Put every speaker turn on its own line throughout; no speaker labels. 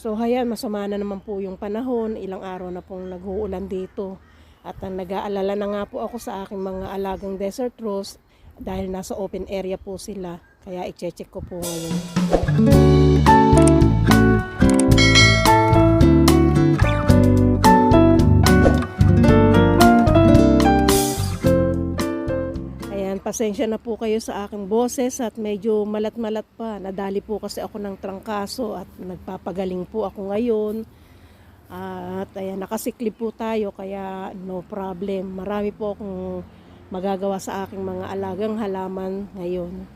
So hayan, masama na naman po yung panahon. Ilang araw na pong nag-uulan dito. At ang nag-aalala na nga po ako sa aking mga alagang desert rose dahil nasa open area po sila. Kaya i-check ko po ngayon. Pasensya na po kayo sa aking boses at medyo malat-malat pa. Nadali po kasi ako ng trangkaso at nagpapagaling po ako ngayon. At ayan, nakasikli po tayo kaya no problem. Marami po akong magagawa sa aking mga alagang halaman ngayon.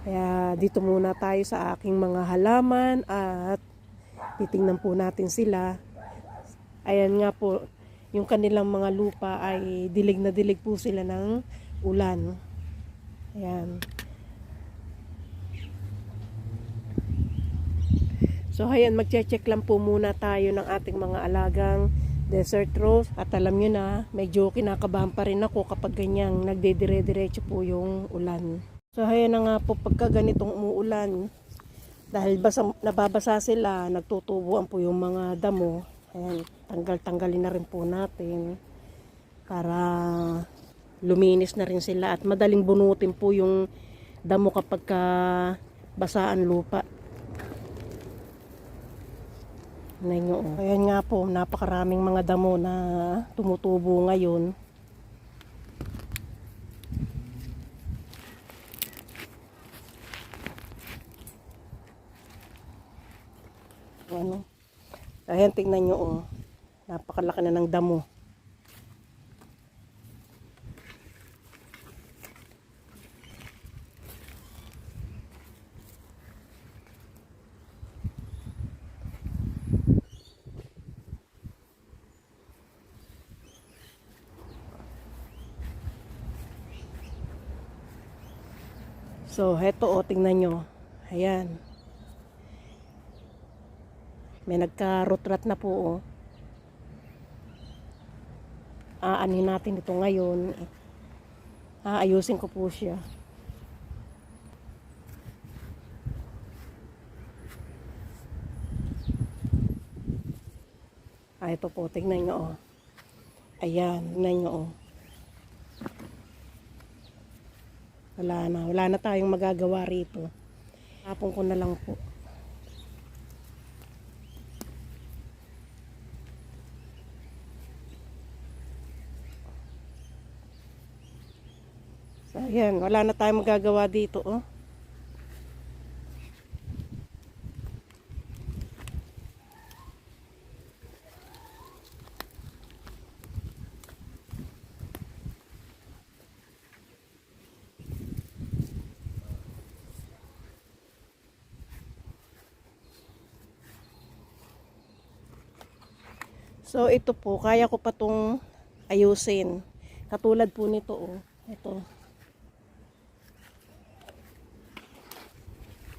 Kaya dito muna tayo sa aking mga halaman at titingnan po natin sila. Ayan nga po, yung kanilang mga lupa ay dilig na dilig po sila ng ulan. Ayan. So ayan, magche-check lang po muna tayo ng ating mga alagang desert rose. At alam nyo na, medyo kinakabahan pa rin ako kapag ganyang nagdedire-diretso po yung ulan. So ayan na nga po pagka ganitong umuulan, dahil basa, nababasa sila, nagtutubuan po yung mga damo. Ayan, tanggal-tanggalin na rin po natin para luminis na rin sila at madaling bunutin po yung damo kapag ka basaan lupa. Nyo, oh. Ayan nga po, napakaraming mga damo na tumutubo ngayon. Ano? Ayan, tingnan nyo, oh. Napakalaki na ng damo. So, heto o, tingnan nyo. Ayan. May nagka-rotrat na po o. Aanin natin ito ngayon. Aayusin ko po siya. Ah, ito po, tingnan nyo o. Ayan, tingnan nyo o. Wala na. Wala na tayong magagawa rito. Tapon ko na lang po. Ayan. Wala na tayong magagawa dito, oh. So ito po, kaya ko pa tong ayusin. Katulad po nito oh. Ito.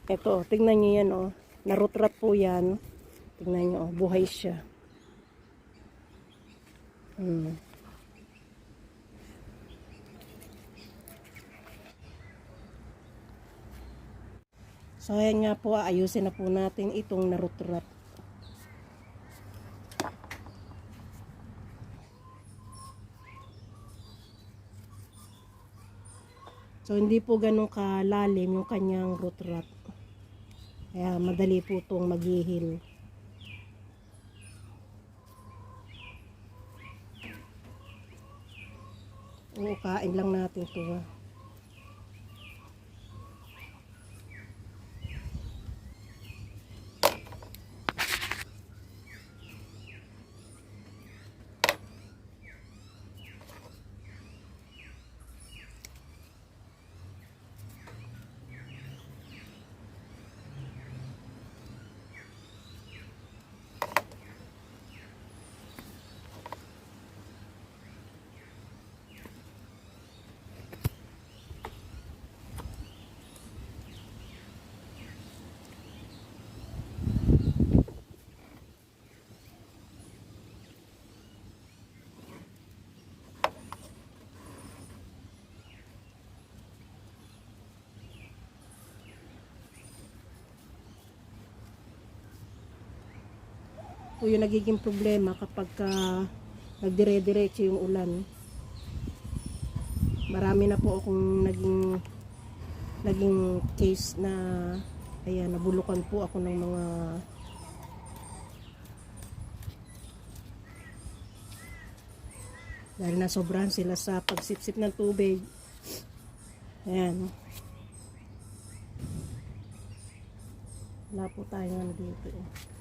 Ito, tingnan niyo yan oh. Narutrat po yan. Tingnan niyo oh, buhay siya. Hmm. So ayan nga po, ayusin na po natin itong narutrat. So, hindi po ganun kalalim yung kanyang root rot. Kaya, madali po itong maghihil. Oo, kain lang natin ito. Po yung nagiging problema kapag ka nagdire-diretso yung ulan. Marami na po akong naging naging case na ayan, nabulukan po ako ng mga dahil nasobrahan sila sa pagsipsip ng tubig. Ayan. Wala po tayong ano dito. eh.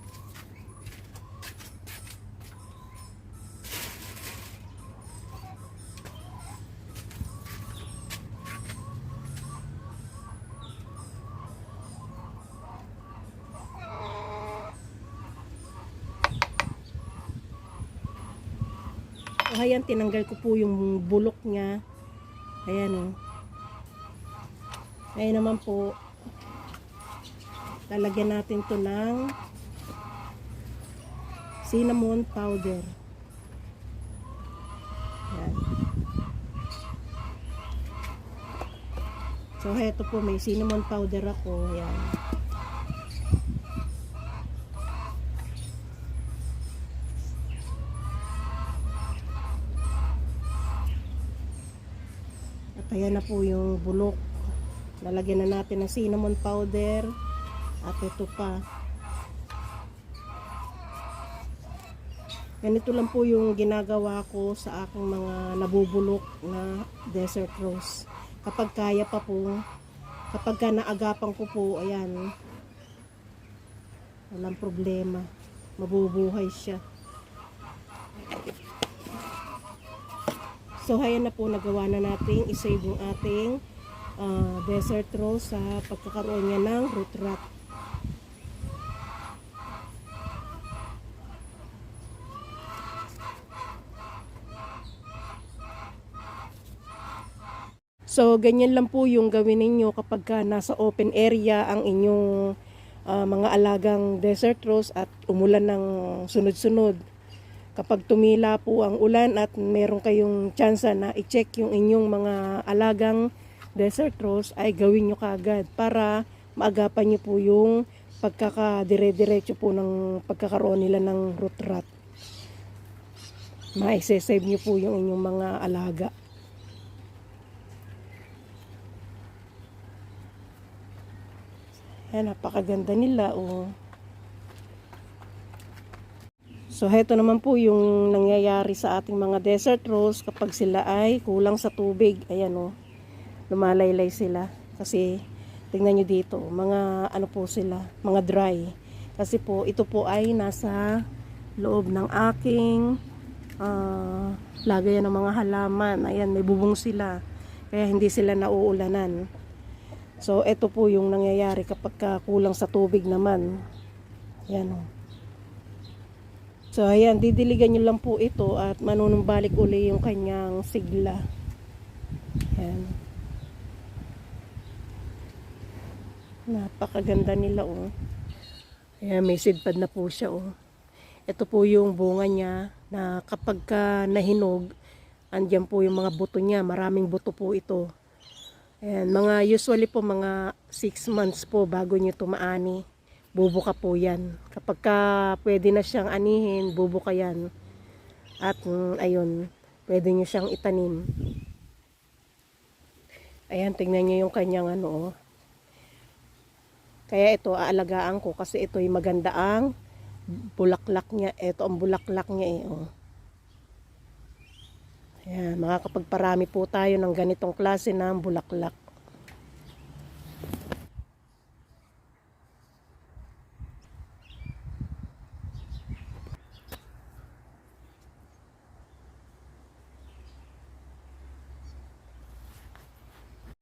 O ayan, tinanggal ko po yung bulok niya. Ayan o. Ayan naman po. Lalagyan natin to ng cinnamon powder. Ayan. So, heto po, may cinnamon powder ako. Ayan. Ayan na po yung bulok. Lalagyan na natin ng cinnamon powder. At ito pa. Ganito lang po yung ginagawa ko sa aking mga nabubulok na desert rose. Kapag kaya pa po, kapag ka naagapan ko po, ayan, walang problema. Mabubuhay siya. So, ayan na po, nagawa na natin isave yung ating ah, desert rose sa pagkakaroon niya ng root rot. So, ganyan lang po yung gawin ninyo kapag ka nasa open area ang inyong ah, mga alagang desert rose at umulan ng sunod-sunod. Kapag tumila po ang ulan at meron kayong tsansa na i-check yung inyong mga alagang desert rose ay gawin nyo kagad para maagapan nyo po yung pagkakadire-diretso po ng pagkakaroon nila ng root rot. Ma-save nyo po yung inyong mga alaga. Ayan, napakaganda nila. Oh. So, heto naman po yung nangyayari sa ating mga desert rose kapag sila ay kulang sa tubig. Ayan o, oh, lumalaylay sila. Kasi, tingnan nyo dito, mga ano po sila, mga dry. Kasi po, ito po ay nasa loob ng aking ah, lagayan ng mga halaman. Ayan, may bubong sila. Kaya hindi sila nauulanan. So, ito po yung nangyayari kapag ka kulang sa tubig naman. Ayan o. So, ayan, didiligan nyo lang po ito at manunumbalik uli yung kanyang sigla. Ayan. Napakaganda nila, oh. Ayan, may seedpad na po siya, oh. Ito po yung bunga niya na kapag ka nahinog, andyan po yung mga buto niya. Maraming buto po ito. Ayan, mga usually po mga 6 months po bago nyo tumaani. Bubuka po yan. Kapag ka pwede na siyang anihin, bubuka yan. At mm, ayun, pwede nyo siyang itanim. Ayan, tingnan nyo yung kanyang ano. oh. Kaya ito, aalagaan ko kasi ito yung maganda ang bulaklak niya. Ito ang bulaklak niya eh. Oh. Ayan, makakapagparami po tayo ng ganitong klase ng bulaklak.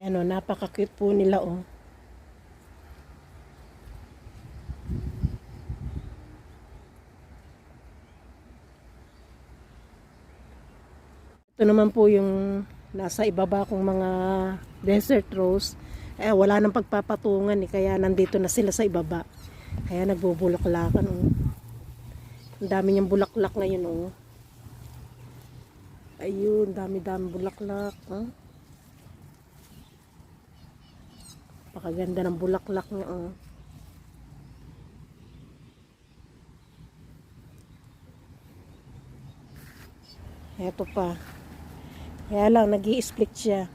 Ano, napaka-cute po nila oh. Ito naman po yung nasa ibaba kong mga desert rose. Eh, wala nang pagpapatungan eh, kaya nandito na sila sa ibaba. Kaya nagbubulaklakan oh. Ang dami niyang bulaklak ngayon oh. Ayun, dami-dami bulaklak. Huh? Pakaganda ng bulaklak niya oh. Eto pa. Kaya lang, nag split siya.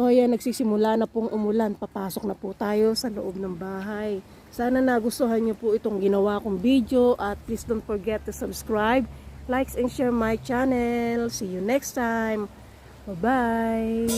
O yan, nagsisimula na pong umulan. Papasok na po tayo sa loob ng bahay. Sana nagustuhan niyo po itong ginawa kong video at please don't forget to subscribe, likes and share my channel. See you next time. Bye-bye.